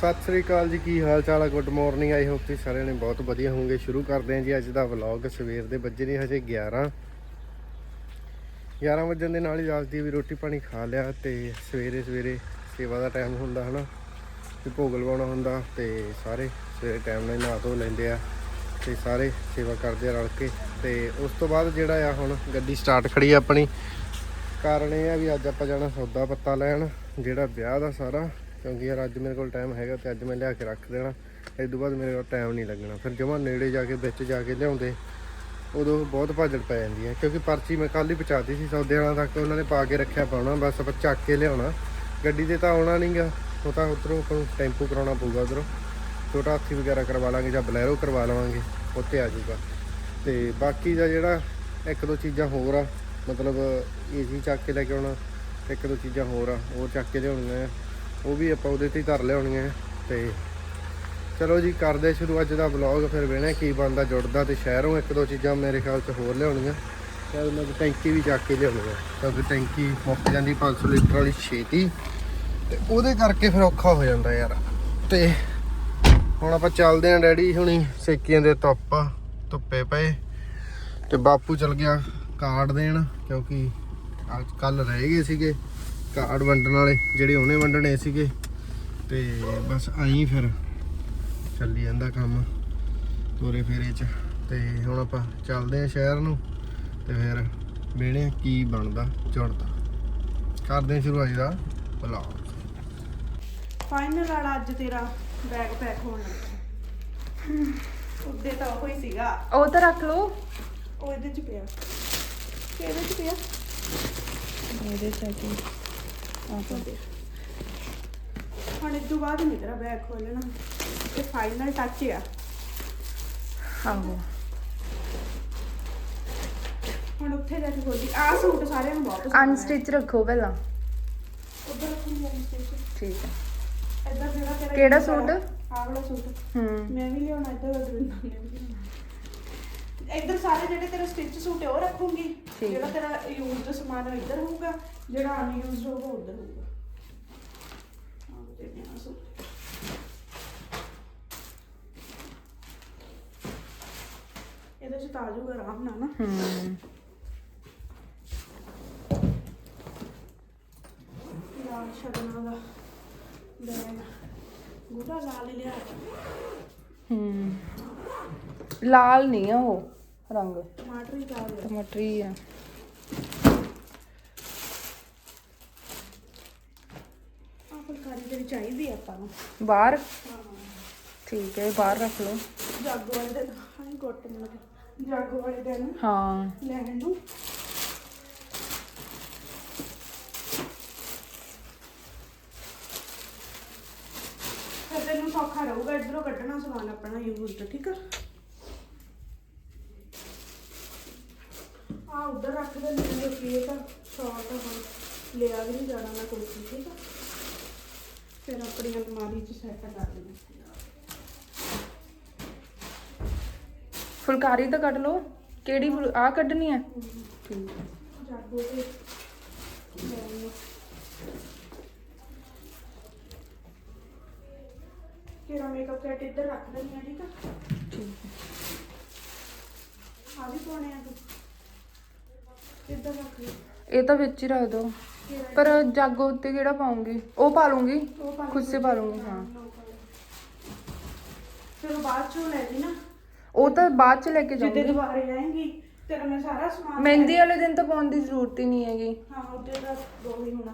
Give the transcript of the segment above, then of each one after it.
ਸਤਿ ਸ੍ਰੀ ਅਕਾਲ ਜੀ, ਕੀ ਹਾਲ ਚਾਲ ਹੈ ਗੁੱਡ ਮਾਰਨਿੰਗ ਆਈ ਹੋਪ ਤੁਸੀਂ ਸਾਰਿਆਂ ਨੇ ਬਹੁਤ ਵਧੀਆ ਹੋਵੋਗੇ। ਸ਼ੁਰੂ ਕਰਦੇ ਹਾਂ ਜੀ ਅੱਜ ਦਾ ਵਲੌਗ ਸਵੇਰ ਦੇ ਵੱਜੇ ਨੇ ਹਜੇ 11 11 ਵਜਣ ਦੇ ਨਾਲ ਹੀ ਦੱਸਦੀ ਵੀ ਰੋਟੀ ਪਾਣੀ ਖਾ ਲਿਆ ਤੇ ਸਵੇਰੇ ਸਵੇਰੇ ਸੇਵਾ ਦਾ ਟਾਈਮ ਹੁੰਦਾ, ਹਨਾ? ਤੇ ਭੋਗ ਲਵਾਉਣਾ ਹੁੰਦਾ ਤੇ ਸਾਰੇ ਸਵੇਰੇ ਟਾਈਮ ਨਾਲ ਨਹਾ ਧੋ ਲੈਂਦੇ ਆ ਤੇ ਸਾਰੇ ਸੇਵਾ ਕਰਦੇ ਆ ਰਲ ਕੇ। ਤੇ ਉਸ ਤੋਂ ਬਾਅਦ ਜਿਹੜਾ ਆ ਹੁਣ ਗੱਡੀ ਸਟਾਰਟ ਖੜੀ ਆ ਆਪਣੀ। ਕਾਰਨ ਇਹ ਆ ਵੀ ਅੱਜ ਆਪਾਂ ਜਾਣਾ ਸੌਦਾ ਪੱਤਾ ਲੈਣ, ਜਿਹੜਾ ਵਿਆਹ ਦਾ ਸਾਰਾ। ਕਿਉਂਕਿ ਯਾਰ ਅੱਜ ਮੇਰੇ ਕੋਲ ਟਾਈਮ ਹੈਗਾ ਤੇ ਅੱਜ ਮੈਂ ਲਿਆ ਕੇ ਰੱਖ ਦੇਣਾ। ਇਸ ਤੋਂ ਬਾਅਦ ਮੇਰੇ ਕੋਲ ਟਾਈਮ ਨਹੀਂ ਲੱਗਣਾ। ਫਿਰ ਜਮਾ ਨੇੜੇ ਜਾ ਕੇ, ਵਿੱਚ ਜਾ ਕੇ ਲਿਆਉਂਦੇ, ਉਦੋਂ ਬਹੁਤ ਭਾਜੜ ਪੈ ਜਾਂਦੀ ਹੈ। ਕਿਉਂਕਿ ਪਰਚੀ ਮੈਂ ਕੱਲ ਹੀ ਪਹੁੰਚਾਤੀ ਸੀ ਸੌਦੇ ਵਾਲਾ ਤੱਕ ਉਹਨਾਂ ਨੇ ਪਾ ਕੇ ਰੱਖਿਆ ਪਾਉਣਾ, ਬਸ ਆਪਾਂ ਚੱਕ ਕੇ ਲਿਆਉਣਾ। ਗੱਡੀ ਤੇ ਤਾਂ ਆਉਣਾ ਨਹੀਂਗਾ ਉਹ ਤਾਂ ਉਧਰੋਂ ਆਪਾਂ ਟੈਂਪੂ ਕਰਾਉਣਾ ਪਊਗਾ ਉਧਰੋਂ। ਛੋਟਾ ਹਾਥੀ ਵਗੈਰਾ ਕਰਵਾ ਲਾਂਗੇ ਜਾਂ ਬਲੈਰੋ ਕਰਵਾ ਲਵਾਂਗੇ, ਉੱਥੇ ਆ ਜਾਊਗਾ। ਤੇ ਬਾਕੀ ਦਾ ਜਿਹੜਾ ਇੱਕ ਦੋ ਚੀਜ਼ਾਂ ਹੋਰ ਆ, ਮਤਲਬ ਏਸੀ ਚੱਕ ਕੇ ਲੈ ਕੇ ਆਉਣਾ, ਇੱਕ ਦੋ ਚੀਜ਼ਾਂ ਹੋਰ ਆ, ਉਹ ਚੱਕ ਕੇ ਲਿਆਉਣੀਆਂ ਆ। ਉਹ ਵੀ ਆਪਾਂ ਉਹਦੇ ਤੇ ਹੀ ਧਰ ਲਿਆਉਣੀਆਂ ਆ ਤੇ ਚਲੋ ਜੀ, ਕਰਦੇ ਸ਼ੁਰੂ ਅੱਜ ਦਾ ਵਲੌਗ ਫਿਰ ਵੇਣੇ ਕੀ ਬਣਦਾ ਜੁੜਦਾ ਤੇ ਸ਼ਹਿਰੋਂ ਇੱਕ ਦੋ ਚੀਜ਼ਾਂ ਮੇਰੇ ਖਿਆਲ 'ਚ ਹੋਰ ਲਿਆਉਣੀਆਂ। ਸ਼ਾਇਦ ਮੈਂ ਟੈਂਕੀ ਵੀ ਚੱਕ ਕੇ ਲਿਆਉਂਗਾ ਕਿਉਂਕਿ ਟੈਂਕੀ ਮੁੱਕ ਜਾਂਦੀ 500 ਲੀਟਰ ਵਾਲੀ ਛੇਤੀ। ਤੇ ਉਹਦੇ ਕਰਕੇ ਫਿਰ ਔਖਾ ਹੋ ਜਾਂਦਾ ਯਾਰ। ਤੇ ਹੁਣ ਆਪਾਂ ਚੱਲਦੇ ਆਂ ਡੈਡੀ ਹੁਣੀ, ਸੇਕੀਆਂ ਦੇ ਧੁੱਪ ਧੁੱਪੇ ਪਏ। ਤੇ ਬਾਪੂ ਚਲ ਗਿਆ ਕਾਰਡ ਦੇਣ, ਕਿਉਂਕਿ ਅੱਜ ਕੱਲ ਰਹਿ ਗਏ ਸੀਗੇ। ਕਾਰਡ ਵੰਡਣ ਵਾਲੇ ਜਿਹੜੇ ਉਹਨੇ ਵੰਡਣੇ ਸੀਗੇ। ਤੇ ਬਸ ਆਈ ਫਿਰ ਚੱਲੀ ਜਾਂਦਾ ਕੰਮ ਤੋਰੇ ਫੇਰੇ ਚ। ਤੇ ਹੁਣ ਆਪਾਂ ਚੱਲਦੇ ਆਂ ਸ਼ਹਿਰ ਨੂੰ ਤੇ ਫਿਰ ਵੇਣੇ ਆ ਕੀ ਬਣਦਾ ਜੁੜਦਾ। ਕਰਦੇ ਆਂ ਸ਼ੁਰੂ ਅੱਜ ਦਾ ਵਲੌਗ ਫਾਈਨਲ ਵਾਲਾ ਅੱਜ ਤੇਰਾ ਬੈਗ ਪੈਕ ਹੋਣ ਲੱਗਾ। ਉੱਦੇ ਤਾਂ ਉਹ ਹੀ ਸੀਗਾ। ਉਹ ਤਾਂ ਰੱਖ ਲਓ। ਉਹ ਇਹਦੇ ਚ ਪਿਆ। ਕਿਹਦੇ ਚ ਪਿਆ? ਇਹਦੇ ਚ ਦੇ ਹੁਣ ਇਸ ਤੋਂ ਬਾਅਦ ਨਹੀਂ ਤੇਰਾ ਬੈਗ ਖੋਲਣਾ। ਇਹ ਫਾਈਨਲ ਟੱਚ ਆ। ਆਹੋ। ਹੁਣ ਉੱਥੇ ਜਾ ਕੇ ਖੋਲੀ। ਆਹ ਸੂਟ ਸਾਰਿਆਂ ਨੂੰ ਬਹੁਤ ਪਸੰਦ ਅਨਸਟਿਚ ਰੱਖੋ ਪਹਿਲਾਂ। ਉਧਰ ਰੱਖੂੰਗੀ ਅਨਸਟਿਚ ਠੀਕ ਹੈ ਇੱਧਰ ਜਿਹੜਾ ਤੇਰਾ ਕਿਹੜਾ ਸੂਟ? ਆਹ ਵਾਲਾ ਸੂਟ। ਹੂੰ। ਮੈਂ ਵੀ ਲਿਆਉਣਾ ਇੱਧਰ ਅਰਵਿੰਦ ਨੇ ਵੀ ਲਿਆਉਣਾ। ਇੱਧਰ ਸਾਰੇ ਜਿਹੜੇ ਤੇਰੇ ਸਟਿਚ ਸੂਟ ਹੈ ਉਹ ਰੱਖੂੰਗੀ। ਠੀਕ। ਜਿਹੜਾ ਤੇਰਾ ਯੂਜ਼ਡ ਸਮਾਨ ਹੈ ਇੱਧਰ ਹੋਊਗਾ। ਜਿਹੜਾ ਅਨਯੂਜ਼ਡ ਹੋਊਗਾ ਉੱਧਰ ਹੋਊਗਾ। ਆਹ ਤੇ ਮੇਰਾ ਸੂਟ ਇਹਦੇ ਚ ਤਾਜੂਗਾ ਆਰਾਮ ਨਾਲ ਨਾ ਹੂੰ। ਲਾਲ ਸ਼ਗਨਾਂ ਦਾ ਬੈਗ। ਗੂੜਾ ਲਾਲ ਹੀ ਲਿਆ। ਹੂੰ। ਲਾਲ ਨਹੀਂ ਆ ਉਹ। ਰੰਗ। ਟਮਾਟਰ ਹੀ ਪਾ ਦੇ ਟਮਾਟਰੀ ਆ। ਆਹ ਫੁਲਕਾਰੀ ਦੇ ਵਿੱਚ ਚਾਹੀਦੀ ਆ ਆਪਾਂ ਨੂੰ। ਬਾਹਰ? ਠੀਕ ਹੈ ਬਾਹਰ ਰੱਖ ਲਓ। ਜਾਗੋ ਵਾਲੇ ਦਿਨ ਹਾਂ ਗੁੱਟ ਗਿਆ ਜਾਗੋ ਵਾਲੇ ਦਿਨ ਹਾਂ। ਲੈਣ ਨੂੰ। ਫਿਰ ਤੈਨੂੰ ਸੌਖਾ ਰਹੂਗਾ ਇਧਰੋਂ ਕੱਢਣਾ ਸਮਾਨ ਆਪਣਾ ਯੂਜ਼ਡ ਠੀਕ ਆ? ਆ ਉਧਰ ਰੱਖ ਦੇ ਇਹ ਤਾਂ ਸ਼ਾਰਟ ਹੁਣ। ਲਿਆ ਵੀ ਨਹੀਂ ਜਾਣਾ ਨਾ ਕੋਈ ਚੀਜ਼, ਠੀਕ ਆ? ਫਿਰ ਆਪਣੀ ਅਲਮਾਰੀ 'ਚ ਸੈੱਟ ਕਰ ਦੇਣਾ ਫੁਲਕਾਰੀ ਤਾਂ ਕੱਢ ਲਓ। ਕਿਹੜੀ ਆ ਕੱਢਣੀ ਹੈ? ਠੀਕ ਹੈ ਜਾਗੋ ਤੇ ਤੇਰਾ ਮੇਕਅਪ ਕਿਟ ਇੱਧਰ ਰੱਖ ਦਿੰਦੀ ਆ ਠੀਕ ਆ? ਠੀਕ ਹੈ। ਆ ਵੀ ਪਾਉਣੇ ਆ ਤੂੰ। ਰੱਖ ਲਈ ਇਹ ਤਾਂ ਵਿੱਚ ਹੀ ਰੱਖ ਦਿਓ ਪਰ ਜਾਗੋ ਉੱਤੇ ਕਿਹੜਾ ਪਾਉਂਗੀ? ਉਹ ਪਾ ਲੂੰਗੀ ਖੁਦ ਸੇ ਪਾ ਲੂੰਗੀ ਹਾਂ। ਉਹ ਬਾਅਦ ਚੋਂ ਲੈ ਲਈ ਨਾ। ਉਹ ਤਾਂ ਬਾਅਦ ਚ ਲੈ ਕੇ ਜਿੱਦੇ ਜਾਊਂਗੀ। ਦੁਬਾਰੇ ਆਏਂਗੀ ਤੇਰਾ ਮੈਂ ਸਾਰਾ ਸਮਾਨ ਮਹਿੰਦੀ ਵਾਲੇ ਦਿਨ ਤਾਂ ਪਾਉਣ ਦੀ ਜ਼ਰੂਰਤ ਹੀ ਨਹੀਂ ਹੈਗੀ। ਹਾਂ ਉਹਦੇ ਦਾ ਦੋ ਹੀ ਹੋਣਾ।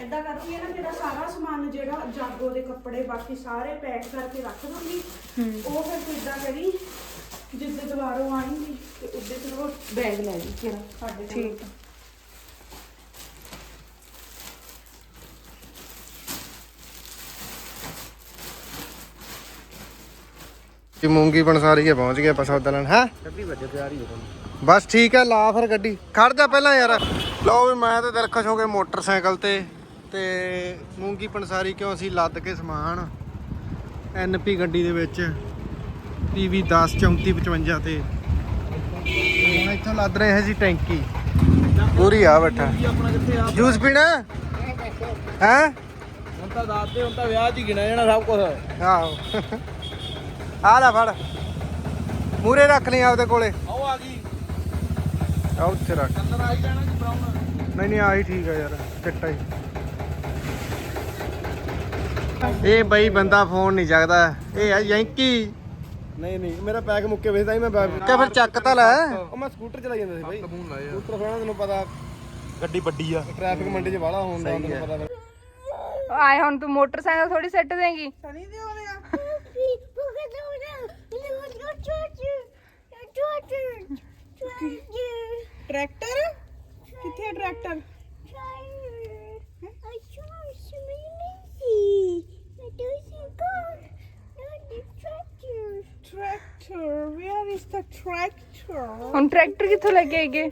ਏਦਾਂ ਕਰੂੰਗੀ ਨਾ ਮੇਰਾ ਸਾਰਾ ਸਮਾਨ ਜਿਹੜਾ ਜਾਗੋ ਦੇ ਕੱਪੜੇ ਬਾਕੀ ਸਾਰੇ ਪੈਕ ਕਰਕੇ ਰੱਖ ਦੂੰਗੀ ਉਹ ਫਿਰ ਏਦਾਂ ਕਰੀ ਜਿੱਦੇ ਦੁਬਾਰੋਂ ਆਏਂਗੀ ਤੇ ਉੱਦੇ ਤੇ ਉਹ ਬੈਗ ਲੈ ਲਈ ਤੇਰਾ ਸਾਡੇ ਕੋਲ। ਠੀਕ। ਹੈ ਕਿ ਮੂੰਗੀ ਬਣਸਾਰੀ ਕੇ ਪਹੁੰਚ ਗਏ ਆਪਾਂ ਸੌਦਾ ਲੈਣ ਹੈ? ਛੱਬੀ ਵਜੇ ਤਿਆਰੀ ਹੋ ਤੁਹਾਨੂੰ ਬਸ ਠੀਕ ਹੈ ਲਾ ਫਿਰ ਗੱਡੀ। ਖੜ ਜਾ ਪਹਿਲਾਂ ਯਾਰ। ਲਓ ਵੀ ਮੈਂ ਤੇ ਦਿਲਖੁਸ਼ ਹੋ ਕੇ ਮੋਟਰਸਾਈਕਲ ਤੇ ਤੇ ਮੂੰਗੀ ਪੰਸਾਰੀ ਕਿਉਂ ਅਸੀਂ ਲੱਦ ਕੇ ਸਮਾਨ ਐਨਪੀ ਗੱਡੀ ਦੇ ਵਿੱਚ? ਪੀਵੀ 10 34 55 ਤੇ। ਹੁਣ ਇੱਥੋਂ ਲੱਦ ਰਹੇ ਹਾਂ ਜੀ ਟੈਂਕੀ। ਪੂਰੀ ਆ ਬੈਠਾ। ਜੂਸ ਪੀਣਾ? ਹੈ? ਤਾਂ ਦਾਤੇ ਹੁਣ ਤਾਂ ਵਿਆਹ 'ਚ ਹੀ ਗਿਣਿਆ ਜਾਣਾ ਸਭ ਕੁਝ ਆਹੋ। ਆ ਲੈ ਫੜ। ਮੂਰੇ ਰੱਖ ਲਈ ਆਪਦੇ ਕੋਲੇ। ਆਓ ਆ ਗਈ। ਆ ਉੱਥੇ ਰੱਖ। ਕਲਰ ਆ ਹੀ ਜਾਣਾ ਜੀ ਬਰਾਊਨ ਨਹੀਂ ਨਹੀਂ ਆਹੀ ਠੀਕ ਆ ਯਾਰ। ਚਿੱਟਾ ਹੀ। ਇਹ ਬਈ ਬੰਦਾ ਫੋਨ ਨਹੀਂ ਚੱਕਦਾ। ਇਹ ਆ ਯੈਂਕੀ ਨਹੀਂ ਨਹੀਂ ਮੇਰਾ ਪੈਕ ਮੁੱਕੇ ਵੇਚਦਾ ਸੀ ਮੈਂ ਬੈਗ ਕਿ ਫਿਰ ਚੱਕ ਤਾਂ ਲੈ। ਉਹ ਮੈਂ ਸਕੂਟਰ ਚਲਾ ਜਾਂਦਾ ਸੀ ਬਾਈ। ਸਕੂਟਰ ਖੜਾ ਤੈਨੂੰ ਪਤਾ ਗੱਡੀ ਵੱਡੀ ਆ। ਟ੍ਰੈਫਿਕ ਮੰਡੀ 'ਚ ਵਾਲਾ ਹੁੰਦਾ ਤੈਨੂੰ ਪਤਾ ਫਿਰ। ਆਏ ਹੁਣ ਤੂੰ ਮੋਟਰਸਾਈਕਲ ਥੋੜੀ ਸੈੱਟ ਦੇਂਗੀ। ਸਣੀ ਦੇ ਹੋਣੇ ਆ ਟਰੈਕਟਰ? ਕਿੱਥੇ ਹੈ tractor? Tractor where is the tractor ਹੁਣ ਟਰੈਕਟਰ ਕਿੱਥੋਂ ਲੈ ਕੇ ਆਈਗੇ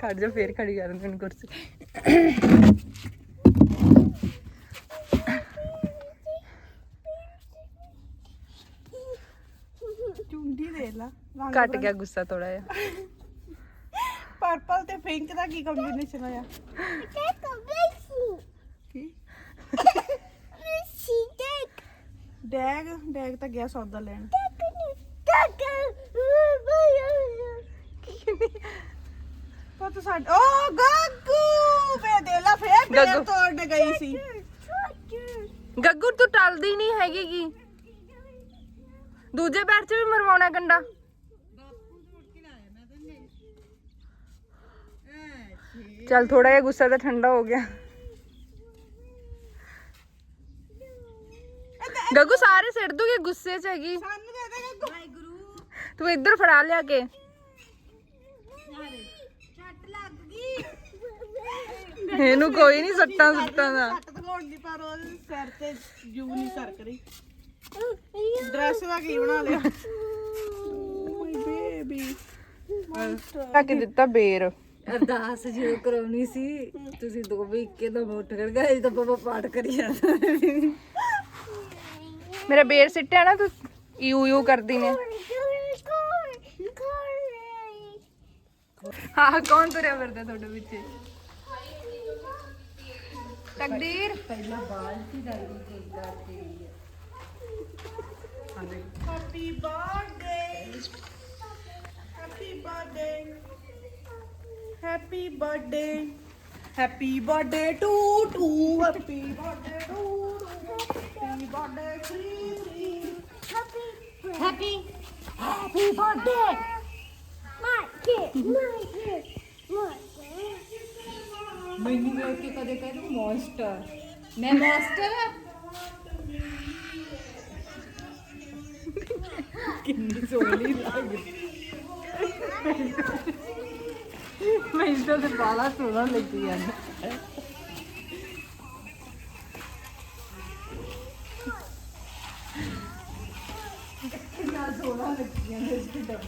ਖੜ ਜਾ ਫੇਰ ਖੜੀ ਕਰਨ ਤੈਨੂੰ ਕੁਰਸੀ। ਚੁੰਡੀ ਦੇ ਲਾ ਘਟ ਗਿਆ ਗੁੱਸਾ ਥੋੜਾ ਜਿਹਾ। ਪਰਪਲ ਤੇ ਪਿੰਕ ਦਾ ਕੀ ਕੰਬੀਨੇਸ਼ਨ ਹੋਇਆ ਕੀ ਡੈਗ ਡੈਗ ਤਾਂ ਗਿਆ ਸੌਦਾ ਲੈਣ। ਪਤਾ ਸਾਡ ਓ ਗੱਗੂ! ਵੇ ਦੇ ਲਾ ਫੇਰ ਫੇਰ ਗੱਗੂ। ਤੋੜਨ ਗਈ ਸੀ। ਗੱਗੂ ਤੂੰ ਟਲਦੀ ਨਹੀਂ ਹੈਗੀ ਕੀ ਦੂਜੇ ਪੈਰ 'ਚ ਵੀ ਮਰਵਾਉਣਾ ਗੰਡਾ ਚੱਲ ਥੋੜਾ ਜਿਹਾ ਗੁੱਸਾ ਤਾਂ ਠੰਡਾ ਹੋ ਗਿਆ। ਗੱਗੂ ਸਾਰੇ ਸਿਰ ਦੂਗੇ ਗੁੱਸੇ 'ਚ ਹੈਗੀ। ਸਾਨੂੰ ਦੇ ਦੇ ਗੱਗੂ। ਵਾਹਿਗੁਰੂ ਤੂੰ ਇੱਧਰ ਫੜਾ ਲਿਆ ਕੇ। ਛੱਟ ਲੱਗ ਗਈ ਇਹਨੂੰ ਕੋਈ ਨਹੀਂ ਸੱਟਾਂ ਸੁੱਟਾਂ ਦਾ। ਛੱਟ ਦਗਾਉਣ ਦੀ ਪਰ ਉਹ ਸਿਰ ਤੇ ਜੂ ਨਹੀਂ ਸਰਕ ਰਹੀ। ਡਰੈਸ ਦਾ ਕੀ ਬਣਾ ਲਿਆ? My baby. ਆ ਕੇ ਦਿੱਤਾ ਬੇਰ। ਅਰਦਾਸ ਜੋ ਕਰਾਉਣੀ ਸੀ ਤੁਸੀਂ ਦੋ ਵੀ ਇੱਕੇ ਦਮ ਉੱਠ ਕਰ ਗਏ ਤਾਂ ਬਾਬਾ ਪਾਠ ਕਰੀ ਜਾਂਦਾ। ਮੇਰਾ ਬੇਰ ਸਿੱਟਿਆ ਨਾ ਤੂੰ ਯੂ ਯੂ ਕਰਦੀ ਨੇ ਹਾਂ ਕੌਣ ਤੁਰਿਆ ਫਿਰਦਾ ਤੁਹਾਡੇ ਵਿੱਚ ਤਕਦੀਰ happy birthday happy birthday happy birthday happy birthday two two happy birthday two happy birthday three three happy happy birthday ਮੈਨੂੰ ਵੇਖ ਕੇ ਕਦੇ ਕਹਿੰਦੇ ਮੌਨਸਟਰ ਮੈਂ ਮੌਨਸਟਰ ਆ ਕਿੰਨੀ ਸੋਹਣੀ ਲੱਗਦੀ ਮੈਨੂੰ ਤਾਂ ਤੇ ਬਾਲਾ ਸੋਹਣਾ ਲੱਗੀ ਜਾਂਦਾ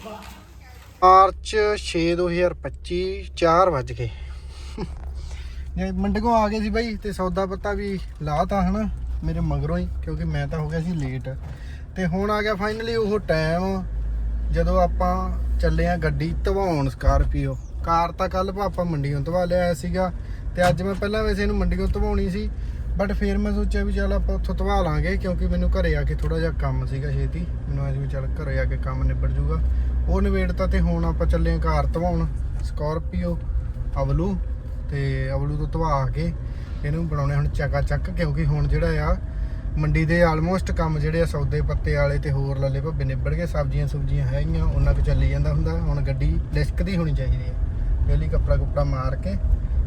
ਮਾਰਚ 6 2025 4 ਵਜ ਗਏ। ਜੇ ਮੰਡਗੋਂ ਆ ਗਏ ਸੀ ਬਾਈ ਤੇ ਸੌਦਾ ਪੱਤਾ ਵੀ ਲਾਤਾ ਹਨਾ, ਮੇਰੇ ਮਗਰੋਂ ਹੀ, ਕਿਉਂਕਿ ਮੈਂ ਤਾਂ ਹੋ ਗਿਆ ਸੀ ਲੇਟ ਤੇ ਹੁਣ ਆ ਗਿਆ ਫਾਈਨਲੀ ਉਹ ਟਾਈਮ ਜਦੋਂ ਆਪਾਂ ਚੱਲੇ ਆ ਗੱਡੀ ਧਵਾਉਣ ਸਕਾਰਪੀਓ ਕਾਰ ਤਾਂ ਕੱਲ ਪਾਪਾ ਮੰਡੀੋਂ ਧਵਾ ਲਿਆ ਸੀਗਾ, ਤੇ ਅੱਜ ਮੈਂ ਪਹਿਲਾਂ ਵੈਸੇ ਇਹਨੂੰ ਮੰਡੀੋਂ ਧਵਾਉਣੀ ਸੀ। ਬਟ ਫਿਰ ਮੈਂ ਸੋਚਿਆ ਵੀ ਚੱਲ ਆਪਾਂ ਉੱਥੋਂ ਧਵਾ ਲਾਂਗੇ, ਕਿਉਂਕਿ ਮੈਨੂੰ ਘਰੇ ਆ ਕੇ ਥੋੜਾ ਜਿਹਾ ਕੰਮ ਸੀਗਾ ਛੇਤੀ। ਮੈਨੂੰ ਅੱਜ ਵੀ ਚੱਲ ਘਰੇ ਆ ਕੇ ਕੰਮ ਨਿਬੜ ਜੂਗਾ। ਉਹ ਨਿਬੇੜਤਾ ਤੇ ਹੁਣ ਆਪਾਂ ਚੱਲੇ ਆ ਕਾਰ ਧਵਾਉਣ ਸਕਾਰਪੀਓ ਅਵਲੂ ਤੇ ਅਵਲੂ ਤੋਂ ਧਵਾ ਕੇ ਇਹਨੂੰ ਬਣਾਉਣੇ ਹੁਣ ਚੱਕਾ ਚੱਕ, ਕਿਉਂਕਿ ਹੁਣ ਜਿਹੜਾ ਆ, ਮੰਡੀ ਦੇ ਆਲਮੋਸਟ ਕੰਮ ਜਿਹੜੇ ਆ ਸੌਦੇ ਪੱਤੇ ਵਾਲੇ ਤੇ ਹੋਰ ਲੱਲੇ ਭੱਬੇ ਨਿਬੜ ਗਏ, ਸਬਜ਼ੀਆਂ ਸੁਬਜ਼ੀਆਂ ਹੈਗੀਆਂ, ਉਹਨਾਂ ਕੋ ਚੱਲੀ ਜਾਂਦਾ ਹੁੰਦਾ, ਹੁਣ ਗੱਡੀ ਲਿਸ਼ਕਦੀ ਹੋਣੀ ਚਾਹੀਦੀ ਹੈ ਪਹਿਲੀ ਕੱਪੜਾ ਕੁਪੜਾ ਮਾਰ ਕੇ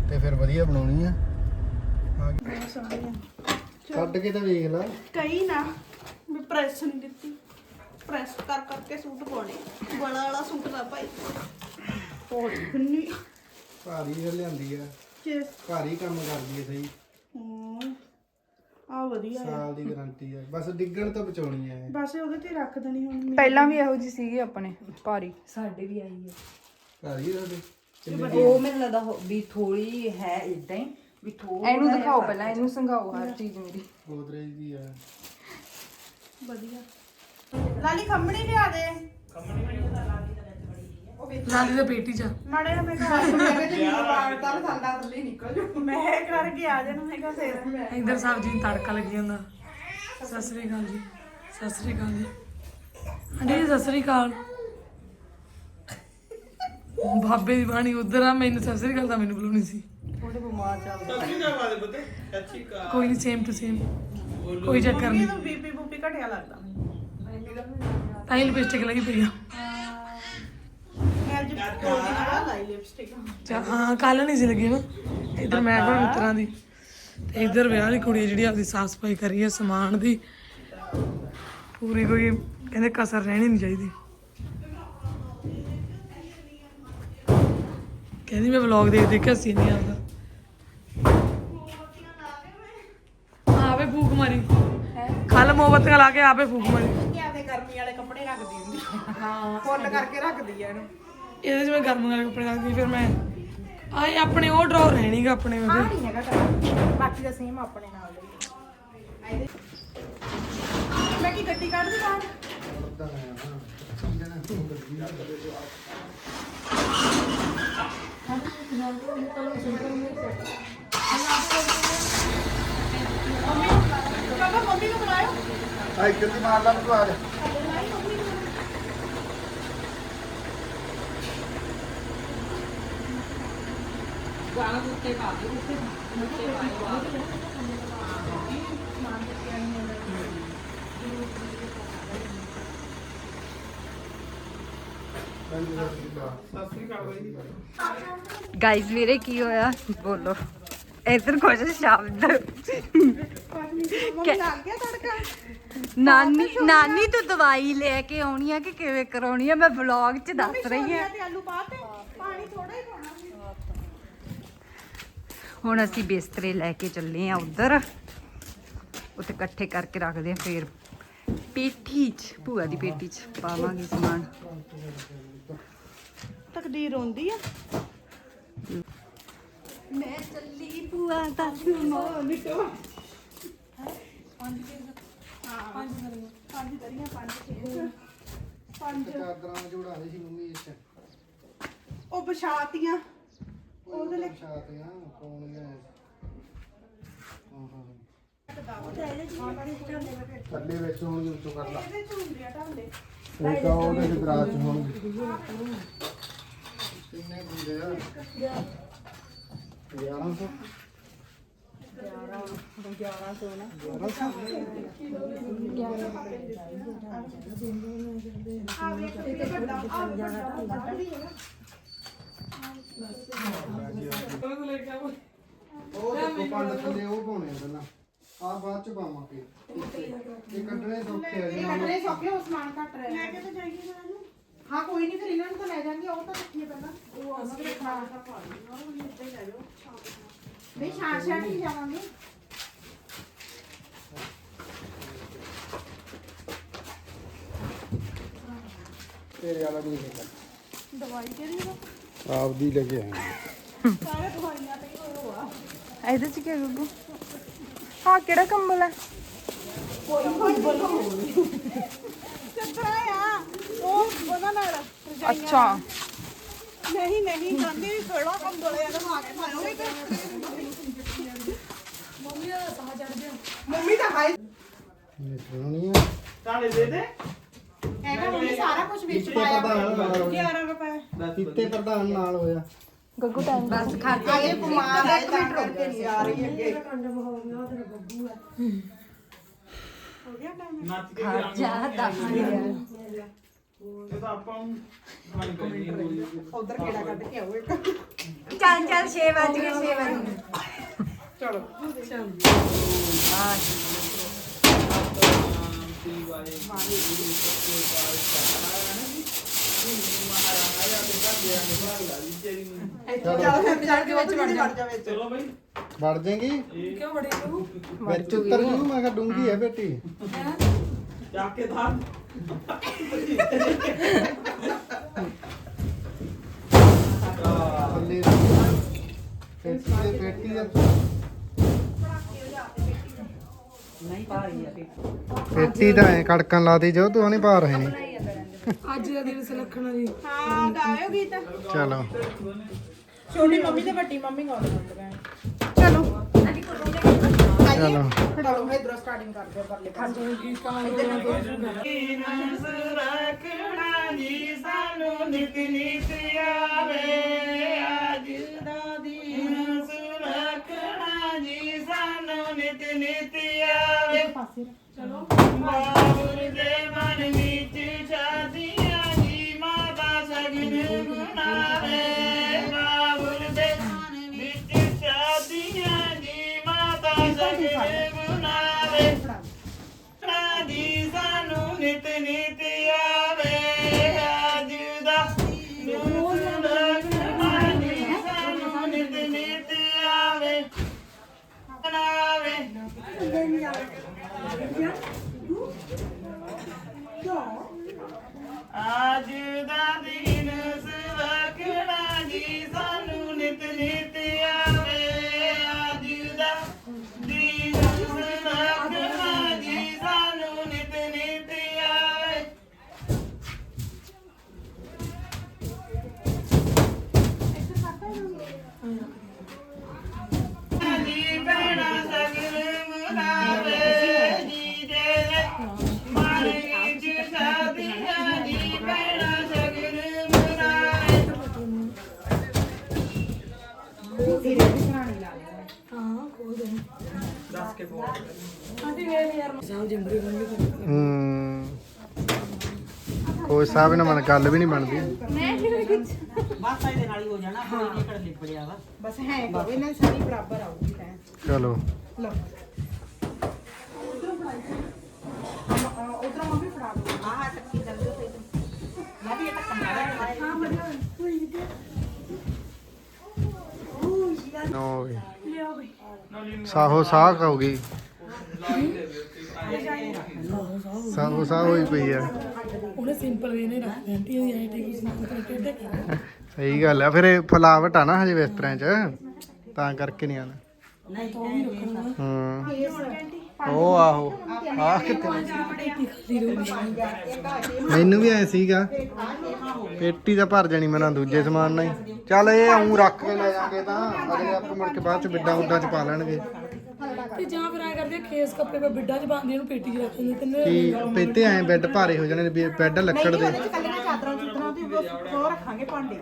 ਤੇ ਫਿਰ ਵਧੀਆ ਬਣਾਉਣੀ ਆ। ਬਹੁਤ ਸੋਹਣੀਆਂ ਕੱਢ ਕੇ ਤਾਂ ਵੇਖ ਲਾ। ਕਈ ਨਾ ਵੀ ਪ੍ਰੈਸ ਨਹੀਂ ਦਿੱਤੀ। ਪ੍ਰੈਸ ਕਰ ਕਰਕੇ ਸੂਟ ਪਾਉਣੇ। ਬੜਾ ਵਾਲਾ ਸੂਟ ਦਾ ਭਾਈ। ਹੋਰ ਕਿੰਨੀ ਭਾਰੀ ਜਿਹਾ ਲਿਆਂਦੀ ਆ। ਚੇਸ ਭਾਰੀ ਕੰਮ ਕਰਦੀ ਹੈ ਸਹੀ। ਆ ਵਧੀਆ ਆ। ਸਾਲ ਦੀ ਗਾਰੰਟੀ ਆ। ਬਸ ਡਿੱਗਣ ਤੋਂ ਬਚਾਉਣੀ ਆ ਇਹ। ਬਸ ਉਹਦੇ ਤੇ ਰੱਖ ਦੇਣੀ ਹੁਣ ਪਹਿਲਾਂ ਵੀ ਇਹੋ ਜੀ ਸੀਗੀ ਆਪਣੇ ਭਾਰੀ। ਸਾਡੇ ਵੀ ਆਈ ਹੈ ਭਾਰੀ ਉਹਦੇ। ਉਹ ਮੈਨੂੰ ਲੱਗਦਾ ਹੋ- ਵੀ ਥੋੜੀ ਹੈ ਇਦਾਂ ਹੀ। ਵੀ ਥੋੜਾ ਇਹਨੂੰ ਦਿਖਾਓ ਪਹਿਲਾਂ ਇਹਨੂੰ ਸੰਘਾਓ ਹਰ ਚੀਜ਼ ਮੇਰੀ। ਗੋਦਰੇਜ ਦੀ ਆ। ਵਧੀਆ। ਲਾਲੀ ਖੰਮਣੀ ਲਿਆ ਦੇ। ਲਾਲੀ ਦਾ ਬੇਟੀ ਜਾ ਮਾੜੇ ਮੈਂ ਘਰ ਤੋਂ ਲੈ ਕੇ ਜੀ ਥੱਲਾ ਨਿਕਲ ਜੂ ਮੈਂ ਕਰਕੇ ਆ ਜਾਣਾ ਮੈਂ ਕਿਹਾ ਫੇਰ ਇੱਧਰ ਸਬਜ਼ੀ ਨੂੰ ਤੜਕਾ ਲੱਗੀ ਜਾਂਦਾ। ਸਤਿ ਸ੍ਰੀ ਅਕਾਲ ਜੀ। ਸਤਿ ਸ੍ਰੀ ਅਕਾਲ ਜੀ। ਆਂਟੀ ਜੀ ਸਤਿ ਸ੍ਰੀ ਅਕਾਲ। ਬਾਬੇ ਦੀ ਬਾਣੀ ਉਧਰ ਆ ਮੈਨੂੰ ਸਤਿ ਸ੍ਰੀ ਅਕਾਲ ਤਾਂ ਮੈਨੂੰ ਬੁਲਾਉਣੀ ਸੀ। ਕੋਈ ਨਹੀਂ ਸੇਮ ਟੂ ਸੇਮ ਕੋਈ ਚੱਕਰ ਨਹੀਂ ਇਹਨੂੰ ਬੀਪੀ ਬੂਪੀ ਘਟਿਆ ਲੱਗਦਾ। ਤਾਂ ਹੀ ਲਿਪਸਟਿਕ ਲੱਗੀ ਪਈ ਆ। ਮੈਂ ਅੱਜ ਦੋ ਦਿਨ ਬਾਅਦ ਲਾਈ ਲਿਪਸਟਿਕ ਚਾ ਹਾਂ ਕੱਲ ਨਹੀਂ ਸੀ ਲੱਗੀ ਨਾ ਇੱਧਰ ਮੈਂ ਮਿੱਤਰਾਂ ਦੀ। ਤੇ ਇੱਧਰ ਵਿਆਹ ਵਾਲੀ ਕੁੜੀ ਆ ਜਿਹੜੀ ਆਪਦੀ ਸਾਫ਼ ਸਫ਼ਾਈ ਕਰ ਹੈ ਸਮਾਨ ਦੀ। ਪੂਰੀ ਕੋਈ ਕਹਿੰਦੇ ਕਸਰ ਰਹਿਣੀ ਨਹੀਂ ਚਾਹੀਦੀ। ਕਹਿੰਦੀ ਮੈਂ ਵਲੌਗ ਦੇਖ ਦੇਖ ਕੇ ਹੱਸੀ ਨਹੀਂ ਆਉਂਦਾ ਮੋਮਬੱਤੀਆਂ ਲਾ ਕੇ ਆਪੇ ਫੂਕ ਮਾਰੀ। ਕਿਆ ਦੇ ਗਰਮੀ ਵਾਲੇ ਕੱਪੜੇ ਰੱਖਦੀ ਹੁੰਦੀ। ਹਾਂ। ਫੁੱਲ ਕਰਕੇ ਰੱਖਦੀ ਆ ਇਹਨੂੰ। ਇਹਦੇ 'ਚ ਮੈਂ ਗਰਮ ਵਾਲੇ ਕੱਪੜੇ ਰੱਖਦੀ ਫਿਰ ਮੈਂ ਆਏ ਆਪਣੇ ਉਹ ਡਰਾਅ ਰਹਿਣੀਗਾ ਆਪਣੇ ਵਿੱਚ ਨਹੀਂ ਹੈਗਾ ਕਰ ਬਾਕੀ ਦਾ ਸੇਮ ਆਪਣੇ ਨਾਲ ਦੇ। ਇਹਦੇ- ਮੈਂ ਕੀ ਗੱਡੀ ਕੱਢ ਦੇ ਬਾਹਰ? ਬਾਬਾ ਮੰਮੀ ਨੂੰ ਬੁਲਾਇਓ। ਆਈ ਜਲਦੀ ਮਾਰ ਲਾ ਤੂੰ ਆ ਜਾ। ਗਾਇਸ ਵੀਰੇ ਕੀ ਹੋਇਆ? ਬੋਲੋ। ਇਧਰ ਕੁਝ ਸ਼ਬਦ ਮੰਮੀ ਲੱਗ ਗਿਆ ਤੜਕਾ। ਨਾਨੀ ਨਾਨੀ ਤੂੰ ਦਵਾਈ ਲੈ ਕੇ ਆਉਣੀ ਆ ਕਿ ਕਿਵੇਂ ਕਰਾਉਣੀ ਆ? ਮੈਂ ਵਲੌਗ 'ਚ ਦੱਸ ਰਹੀ ਹਾਂ। ਛੋਲਿਆਂ ਤੇ ਆਲੂ ਪਾਤੇ ਪਾਣੀ ਥੋੜਾ ਹੀ ਪਾਉਣਾ ਸੀ। ਹੁਣ ਅਸੀਂ ਬਿਸਤਰੇ ਲੈ ਕੇ ਚੱਲੇ ਆ ਉਧਰ। ਉੱਥੇ ਇਕੱਠੇ ਕਰਕੇ ਰੱਖਦੇ ਆ ਫੇਰ। ਪੇਟੀ 'ਚ ਭੂਆ ਦੀ ਪੇਟੀ 'ਚ ਪਾਵਾਂਗੇ ਸਮਾਨ। ਤਕਦੀਰ ਹੁੰਦੀ ਆ। ਮੈਂ ਚੱਲੀ ਭੂਆ ਦਾ ਮੋਨਿਕੋ ਪੰਜ ਦਰੀਆਂ ਪੰਜ ਛੇ ਪੰਜ ਚਾਦਰਾਂ ਜੋੜਾ ਦੇ ਸੀ ਮੰਮੀ ਇਸ ਉਹ ਬਛਾਤੀਆਂ ਉਹਦੇ ਲਈ ਛਾਤੀਆਂ ਪਾਉਣੀਆਂ ਥੱਲੇ ਵਿੱਚ ਹੋਣਗੇ ਉੱਤੋਂ ਕਰ ਲਾ। ਇਹਦੇ ਝੁੰਡਿਆ ਢਾਉਂਦੇ। ਇੱਕ ਆ ਉਹਦੇ ਚ ਦਰਾਜ ਚ ਹੋਣਗੇ। ਕਿੰਨੇ ਹੁੰਦੇ ਆ? 1100 ਉਹ ਦੇਖੋ ਪੰਡ ਥੱਲੇ ਉਹ ਪਾਉਣੇ ਆ ਪਹਿਲਾਂ ਆ ਬਾਅਦ ਚ ਪਾਵਾਂਗੇ ਇਹ ਕੱਢਣੇ ਸੌਖੇ ਆ ਜੀ ਇਹ ਕੱਢਣੇ ਸੌਖੇ ਹੋ ਸਮਾਨ ਘੱਟ ਰਿਹਾ ਲੈ ਕੇ ਤਾਂ ਜਾਈਏ ਫਿਰ ਇਹਨੂੰ ਹਾਂ ਕੋਈ ਨਹੀਂ ਫਿਰ ਇਹਨਾਂ ਨੂੰ ਤਾਂ ਲੈ ਜਾਾਂਗੇ ਉਹ ਤਾਂ ਰੱਖੀਏ ਪਹਿਲਾਂ ਉਹ ਉਹਨਾਂ ਦੇ ਖਾਣਾ ਤਾਂ ਪਾ ਲਈਏ ਉਹ ਨਹੀਂ ਇੱਥੇ ਲੈ ਜਾਓ ਨਹੀਂ ਛਾਣ ਛਾਣ ਨਹੀਂ ਜਾਵਾਂਗੇ ਤੇਰੇ ਵਾਲਾ ਨਹੀਂ ਹੈਗਾ ਦਵਾਈ ਕਿਹੜੀ ਦਾ ਆਪ ਦੀ ਲੈ ਕੇ ਆਏ ਸਾਰੇ ਦਵਾਈਆਂ ਤੇ ਹੀ ਹੋਇਆ। ਇਹਦੇ ਚ ਕੀ ਗੁੱਗੂ ਹਾਂ ਕਿਹੜਾ ਕੰਬਲ ਹੈ? ਚੱਦਰਾ ਆ। ਉਹ ਉਹਦਾ ਨਾਲ ਅੱਛਾ। ਨਹੀਂ ਨਹੀਂ ਕਹਿੰਦੀ ਵੀ ਕਿਹੜਾ ਕੰਮ ਬੋਲੇ ਆ ਦਿਖਾ ਕੇ ਪਾਇਓ ਵੀ ਤੇ ਮੰਮੀ ਦਾ ਹਾਈ ਇਹ ਸੁਣਨੀ ਆ ਹੈਗਾ ਮੰਮੀ ਸਾਰਾ ਕੁਝ ਵਿੱਚ ਕਿੱਤੇ ਪਾਇਆ ਪ੍ਰਧਾਨ ਨਾਲ ਹੋਇਆ 11 ਰੁਪਏ ਕਿੱਤੇ ਪ੍ਰਧਾਨ ਨਾਲ ਹੋਇਆ ਗੱਗੂ ਟਾਈਮ ਬਸ ਖਰਚਾ ਇਹ ਬਿਮਾਰ ਹੈ ਤਾਂ ਕਰਕੇ ਨਹੀਂ ਆ ਰਹੀ ਅੱਗੇ ਹੋ ਗਿਆ ਟਾਈਮ ਖਰਚਾ ਦੱਸ ਰਿਹਾ ਉਧਰ ਕਿਹੜਾ ਕੱਢ ਕੇ ਆਓ ਇੱਕ ਚੱਲ ਚੱਲ 6 ਵਜ ਗਏ 6 ਵਜ ਗਏ ਚਲੋ ਚਲ ਫਿਰ ਚੜ ਕੇ ਵਿੱਚ ਵੜ ਜਾ ਵਿੱਚ ਚਲੋ ਬਈ ਵੜ ਜਾਏਗੀ ਕਿਉਂ ਬੜੇ ਨੂੰ ਵਿੱਚ ਉੱਤਰ ਜੂ ਮੈਂ ਕਿਹਾ ਡੂੰਗੀ ਹੈ ਬੇਟੀ ਥੱਲੇ ਪੇਟੀ। ਦੇ ਪੇਟੀ ਦੇ ਪੇਟੀ ਤਾਂ ਐ ਕੜਕਣ ਲਾਦੀ ਜੋ ਤੂੰ ਨਹੀਂ ਪਾ ਰਹੇ। ਨੇ ਅੱਜ ਦਾ ਦਿਨ ਸੁਲੱਖਣਾ ਜੀ ਹਾਂ ਗਾਇਓ ਗੀਤ। ਚਲੋ। ਛੋਟੀ ਮੰਮੀ ਤੇ ਵੱਡੀ ਮੰਮੀ ਭੈਣ ਚਲੋ ਚਲੋ ਇਧਰੋਂ ਸਟਾਰਟਿੰਗ ਕਰਦੇ ਆ ਪਰਲੇ ਪਾਸੇ ਰੱਖਣਾ ਜੀ ਸਾਨੂੰ ਨਿਤ ਨਿਤ ਆਵੇ। ਚਲੋ। ਬਾਬੁਰ ਦੇ ਮਨ ਸਾਹਿਬ ਨਾਲ ਮਨ ਗੱਲ ਵੀ ਨਹੀਂ ਬਣਦੀ। ਬਸ ਇਹਦੇ ਨਾਲ ਹੀ ਹੋ ਜਾਣਾ ਕੋਈ ਨਹੀਂ ਕਰ ਲਿਪੜਿਆ ਵਾ। ਬਸ ਹੈ ਕੋ ਇਹਨਾਂ ਸਾਰੀ ਬਰਾਬਰ ਆਊਗੀ ਭੈਣ ਚਲੋ। ਲਓ। ਉਧਰ ਮੰਮੀ ਫੜਾ ਦੋ ਆਹ ਟੱਕੀ ਚੱਲ ਜੋ ਤੇ ਮੈਂ ਵੀ ਇਹ ਟੱਕਣ ਹਾਂ। ਬੜਾ ਨੋ ਵੀ। ਸਾਹੋ ਸਾਹ ਕਹੂਗੀ ਸਾਹੋ ਸਾਹ ਹੋਈ ਪਈ ਆ। ਸਿੰਪਲ ਵੇ ਨੇ ਆਂਟੀ ਆਈਟੀ ਟੇਡੇ ਸਹੀ ਗੱਲ ਆ ਫਿਰ ਇਹ ਫਲਾਵਟ ਆ ਨਾ ਹਜੇ ਬਿਸਤਰਿਆਂ 'ਚ ਤਾਂ ਕਰਕੇ ਨਹੀਂ ਆਣਾ ਹੂੰ। ਉਹ ਆਹੋ। ਆ ਕਿੱਥੇ ਮੈਨੂੰ ਵੀ ਐ ਸੀਗਾ। ਪੇਟੀ ਤਾਂ ਭਰ ਜਾਣੀ ਮੈਂ ਨਾ ਦੂਜੇ ਸਮਾਨ ਨਾਲ ਹੀ। ਚੱਲ ਇਹ ਆਉਂ ਰੱਖ ਕੇ ਲੈ ਜਾਾਂਗੇ ਤਾਂ ਅਗਲੇ ਆਪ ਮੁੜ ਕੇ ਬਾਅਦ ਚ ਬਿੱਡਾਂ ਉੱਡਾਂ ਚ ਪਾ ਲੈਣਗੇ। ਤੇ ਜਾਂ ਫਿਰ ਐ ਕਰਦੇ ਆ, ਖੇਸ ਕੱਪੜੇ ਪੇ ਬਿੱਡਾਂ ਚ ਪਾਉਂਦੇ ਇਹਨੂੰ ਪੇਟੀ ਚ ਰੱਖ ਦਿੰਦੇ ਤਿੰਨੇ ਕੀ ਪੇਤੇ ਐ ਬੈੱਡ ਭਾਰੇ ਹੋ ਜਾਣੇ ਨੇ, ਬੈੱਡ ਲੱਕੜ ਦੇ। ਕੱਲੀਆਂ ਚਾਦਰਾਂ ਚੁਦਰਾਂ ਤੇ ਉਹ ਰੱਖਾਂਗੇ ਭਾਂਡੇ।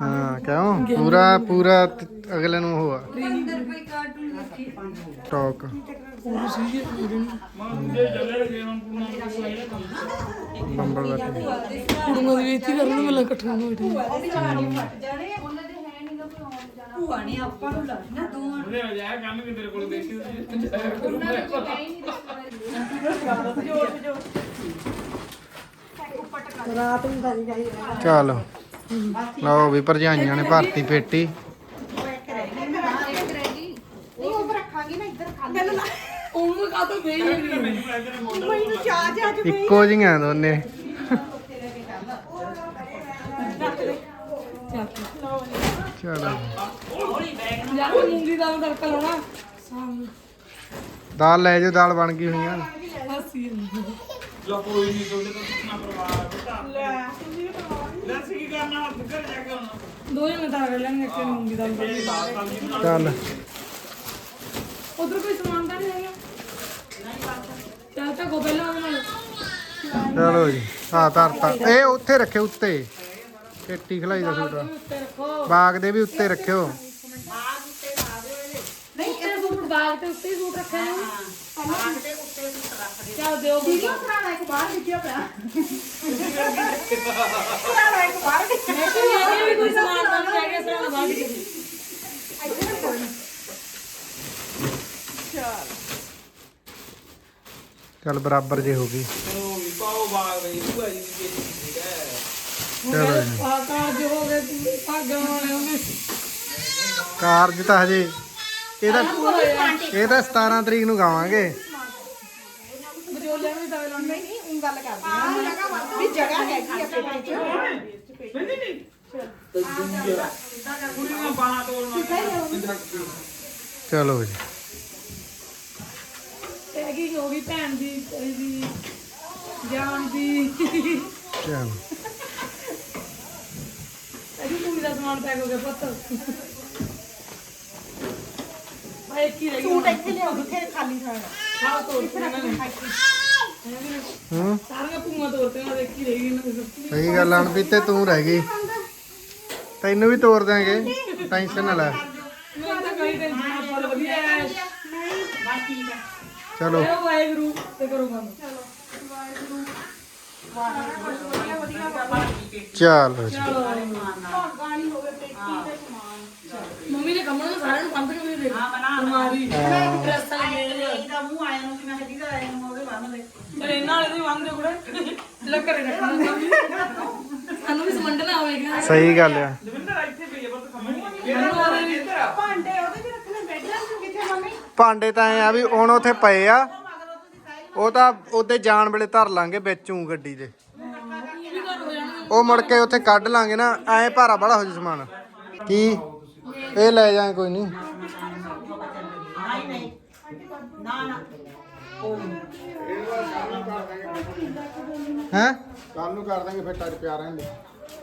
ਹਾਂ ਕਿਉਂ? ਪੂਰਾ ਪੂਰਾ ਤ- ਅਗਲੇ ਨੂੰ ਉਹ ਆ। ਟੌਕ ਬੰਬਲ ਵਾਟੀ ਕੁੜੀਆਂ ਦੀ ਵੇਚੀ ਕਰਨ ਨੂੰ ਮਿਲਾਂ ਇਕੱਠੀਆਂ ਨੂੰ ਚੱਲ। ਲਓ ਵੀ ਭਰਜਾਈਆਂ ਨੇ ਭਰਤੀ ਪੇਟੀ। ਨਹੀਂ ਉਹ ਰੱਖਾਂਗੇ ਨਾ ਇੱਧਰ ਖਾਲੀ ਉਹਨੂੰ ਕਾ ਤਾਂ ਵੇਈ ਨਹੀਂ ਮੈਨੂੰ ਚਾਹ ਜਾ ਕੇ ਇੱਕੋ ਜਿਹੀਆਂ ਦੋਨੇ। ਚਲੋ ਜਾ ਮੂੰਗੀ ਦਾ ਤੜਕਾ ਲਾਉਣਾ ਸਾਹਮਣੇ ਦਾਲ ਲੈ ਜਾਓ ਦਾਲ ਬਣ ਗਈ ਹੋਈਆਂ ਹਾਸੀ ਜਾਂਦੀ। ਜੋ ਕੋਈ ਨਹੀਂ ਤੁਹਾਡੇ ਤੋਂ ਕਿੰਨਾ ਪਰਿਵਾਰ ਬਤਾ ਲੈ ਦੱਸ ਕੀ ਕਰਨਾ? ਹੱਥ ਘਰ ਜਾ ਕੇ ਹੁਣ ਦੋ ਜਣੇ ਤਾਂ ਕਰ ਲੈਣਗੇ ਕਿ ਮੂੰਗੀ ਦਾ ਤੜਕਾ ਚੱਲ। ਉਧਰ ਕੋਈ ਸਮਾਨ ਤਾਂ ਨਹੀਂ ਹੈਗਾ? ਚੱਲ ਤਾਂ ਗੋ ਪਹਿਲਾਂ ਉਹਦੇ ਨਾਲ। ਚਲੋ ਜੀ ਧਰਤਾ। ਇਹ ਉੱਥੇ ਉੱਤੇ। ਪੇਟੀ ਖਲਾਈ ਦਾ ਸੂਟ। ਉੱਤੇ ਰੱਖੋ ਬਾਗ ਦੇ ਵੀ ਉੱਤੇ ਰੱਖਿਓ। ਨਹੀਂ ਇਹ ਸੂਟ ਬਾਗ ਤੇ ਉੱਤੇ ਹੀ ਸੂਟ ਰੱਖਿਆ ਨੇ ਬਾਗ ਤੇ ਉੱਤੇ ਸੂਟ ਰੱਖਦੇ ਚੱਲ ਦਿਓ। ਵੀਡੀਓ ਬਣਾਉਣਾ ਇੱਕ ਬਾਹਰ ਲਿਖਿਆ ਪਿਆ। ਬਣਾਉਣਾ ਇੱਕ ਬਾਹਰ ਲਿਖਿਆ ਇਹ ਵੀ ਕੋਈ ਸਮਾਨ ਤਾਂ ਨਹੀਂ ਹੈਗਾ ਸਰਾਂ ਬਾਗ ਦੇ ਚੱਲ। ਬਰਾਬਰ ਜੇ ਹੋ ਗਈ। ਪਾਓ ਬਾਗ ਬਈ ਭੂਆ ਜੀ ਦੀ ਚਲੋ ਜੀ। ਆਕਾਰ ਜੋ ਹੋ ਗਏ ਭਾਗਾਂ ਵਾਲੇ ਹੋਗੇ ਕਾਰਜ ਤਾਂ ਹਜੇ ਇਹਦਾ ਇਹ ਤਾਂ 17 ਤਰੀਕ ਨੂੰ ਗਾਵਾਂਗੇ। ਬਜੋਲਿਆਂ ਵੀ ਤਾਂ ਲਾਉਣੇ। ਨਹੀਂ ਨਹੀਂ ਉਹ ਗੱਲ ਕਰਦੀ ਹਾਂ। ਵੀ ਜਗ੍ਹਾ ਹੈਗੀ ਆ ਪੇਟੇ 'ਚ ਨਹੀਂ ਨਹੀਂ ਕੁੜੀ ਨੂੰ ਬਾਹਾਂ ਤੋੜਨਾ ਚਲੋ ਜੀ। ਪੈਕਿੰਗ ਹੋ ਗਈ ਭੈਣ ਦੀ ਇਹਦੀ ਜਾਨ ਦੀ। ਚਲੋ। ਅਜੀ ਤੂੰ ਮੰਮੀ ਦਾ ਸਮਾਨ ਪੈਕ ਹੋ ਗਿਆ ਪੁੱਤ। ਭਾਈ ਇੱਕ ਹੀ ਰਹਿ ਗਿਆ ਸੂਟ ਇੱਥੇ ਲਿਆਓ ਜਿੱਥੇ ਖਾਲੀ ਥਾਂ ਹੈ। ਹਾਂ ਤੋੜ ਕੇ ਇਹਨਾਂ ਨੇ। ਹੂੰ? ਸਾਰੀਆਂ ਭੂਆਂ ਤੋੜਤੇ ਉਹਨਾਂ ਦੇ ਇੱਕ ਹੀ ਰਹਿ ਗਈ ਇਹਨਾਂ ਦੇ ਸਹੀ ਗੱਲ ਆਣ ਪੀਤੇ ਤੂੰ ਰਹਿ ਗਈ। ਤੈਨੂੰ ਵੀ ਤੋੜ ਦਾਂਗੇ ਟੈਨਸ਼ਨ ਨਾ ਲੈ। ਮੈਂ ਤਾਂ ਕਈ ਤਾਂ ਵਧੀਆ ਚਲੋ। ਚਲੋ ਵਾਹਿਗੁਰੂ ਤੇ ਕਰੋ ਬੰਦ ਚਲੋ ਜੀ ਗਾਣੀ ਹੋਵੇ ਮੰਮੀ ਨੇ ਕਮਲ ਨੂੰ ਸਾਰਿਆਂ ਨੂੰ ਬੰਦ ਕਰਕੇ ਦੇ ਮਾਰੀ ਡਰੈਸ ਵਾਲੇ ਪਰ ਇਹਨਾਂ ਵਾਲੇ ਦੀ ਬੰਦ ਦੇ ਕੁੜੇ ਲੱਗ ਰੱਖਣਾ ਸਾਨੂੰ ਵੀ ਸਮੰਡ ਹੋਵੇਗਾ ਸਹੀ ਗੱਲ ਆ। ਭਾਂਡੇ ਉਹਦੇ ਭਾਂਡੇ ਤਾਂ ਐ ਆ ਵੀ ਹੁਣ ਉੱਥੇ ਪਏ ਆ। ਉਹ ਤਾਂ ਉਹਦੇ ਜਾਣ ਵੇਲੇ ਧਰ ਲਾਂਗੇ ਵਿੱਚੋਂ ਗੱਡੀ ਦੇ। ਉਹ ਮੁੜ ਕੇ ਉੱਥੇ ਕੱਢ ਲਾਂਗੇ ਨਾ ਐ ਭਾਰਾ ਬੜਾ ਹੋ ਜੂ ਸਮਾਨ। ਕੀ? ਇਹ ਲੈ ਜਾਏ ਕੋਈ ਨਹੀਂ ਹੈ? ਕੱਲ ਨੂੰ ਕਰ ਦਾਂਗੇ ਫਿਰ ਟੱਚ ਪਿਆ ਰਹਿੰਦੇ।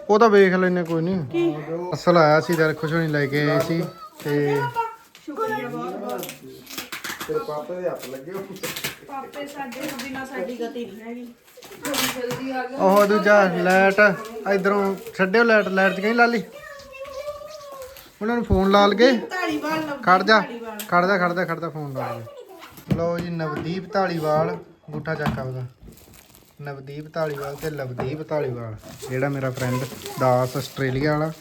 ਉਹ ਤਾਂ ਵੇਖ ਲੈਨੇ ਕੋਈ ਨਹੀਂ ਅਸਲ ਆਇਆ ਸੀ ਦਰ ਕੁਛ ਨਹੀਂ ਲੈ ਕੇ ਆਏ ਸੀ ਤੇ ਤੇਰੇ ਪਾਪੇ ਦੇ ਹੱਥ ਲੱਗੇ ਪਾਪੇ ਸਾਡੇ ਬਿਨਾ ਸਾਡੀ ਗਤੀ ਨਹੀਂ ਹੈਗੀ ਉਹ ਦੂਜਾ ਲਾਈਟ ਇਧਰੋਂ ਛੱਡਿਓ ਲਾਈਟ ਲਾਈਟ ਚ ਕਹੀਂ ਲਾ ਲਈ ਉਹਨਾਂ ਨੂੰ ਫੋਨ ਲਾ ਲਗੇ। ਖੜ ਜਾ ਖੜ ਜਾ ਖੜ ਜਾ ਖੜ ਜਾ ਫੋਨ ਲਾ ਲਗੇ। ਲਓ ਜੀ ਨਵਦੀਪ ਢਾਲੀਵਾਲ ਬੂਠਾ ਚੱਕਾ ਉਹਦਾ ਨਵਦੀਪ ਢਾਲੀਵਾਲ ਤੇ ਲਵਦੀਪ ਢਾਲੀਵਾਲ ਜਿਹੜਾ ਮੇਰਾ ਫਰੈਂਡ ਦਾਸ ਆਸਟ੍ਰੇਲੀਆ ਵਾਲਾ।